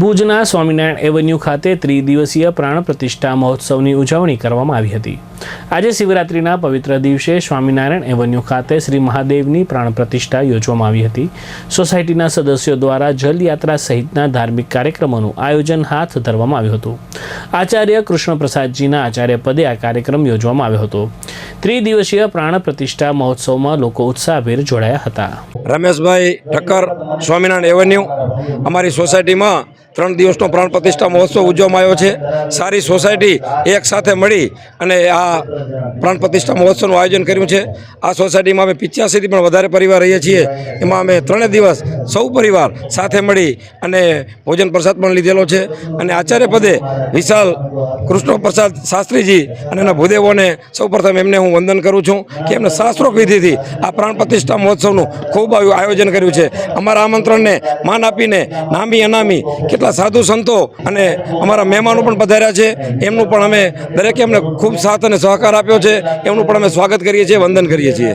ભુજના સ્વામિનારાયણ એવન્યુ ખાતે ત્રિદિવસીય પ્રાણ પ્રતિષ્ઠા મહોત્સવની ઉજવણી કરવામાં આવી હતી. આજે શિવરાત્રિના પવિત્ર દિવસે સ્વામિનારાયણ એવન્યુ ખાતે શ્રી મહાદેવની પ્રાણ પ્રતિષ્ઠા યોજવામાં આવી હતી. સોસાયટીના સદસ્યો દ્વારા જલયાત્રા સહિતના ધાર્મિક કાર્યક્રમોનું આયોજન હાથ ધરવામાં આવ્યું હતું. આચાર્ય કૃષ્ણપ્રસાદજીના આચાર્ય પદે આ કાર્યક્રમ યોજવામાં આવ્યો હતો. ત્રિદિવસીય પ્રાણ પ્રતિષ્ઠા મહોત્સવમાં લોકો ઉત્સાહભેર જોડાયા હતા. રમેશભાઈ ઠક્કર, સ્વામિનારાયણ એવન્યુ. અમારી સોસાયટીમાં ત્રણ દિવસનો પ્રાણ પ્રતિષ્ઠા મહોત્સવ ઉજવવામાં આવ્યો છે. સારી સોસાયટી એક સાથે મળી અને આ પ્રાણ પ્રતિષ્ઠા મહોત્સવનું આયોજન કર્યું છે. આ સોસાયટીમાં અમે પિચ્યાસીથી પણ વધારે પરિવાર રહીએ છીએ. એમાં અમે ત્રણેય દિવસ સૌ પરિવાર સાથે મળી અને ભોજન પ્રસાદ પણ લીધેલો છે. અને આચાર્ય પદે વિશાલ કૃષ્ણ પ્રસાદ શાસ્ત્રીજી અને એના ભૂદેવોને સૌપ્રથમ એમને હું વંદન કરું છું કે એમને શાસ્ત્રોક વિધિથી આ પ્રાણ પ્રતિષ્ઠા મહોત્સવનું ખૂબ આયુ- આયોજન કર્યું છે. અમારા આમંત્રણને માન આપીને નામી અનામી કેટલા સાધુ સંતો અને અમારા મહેમાનો પણ પધાર્યા છે. એમનું પણ અમે દરેકે અમને ખૂબ સાથ અને સહકાર આપ્યો છે. એમનું પણ અમે સ્વાગત કરીએ છીએ, વંદન કરીએ છીએ.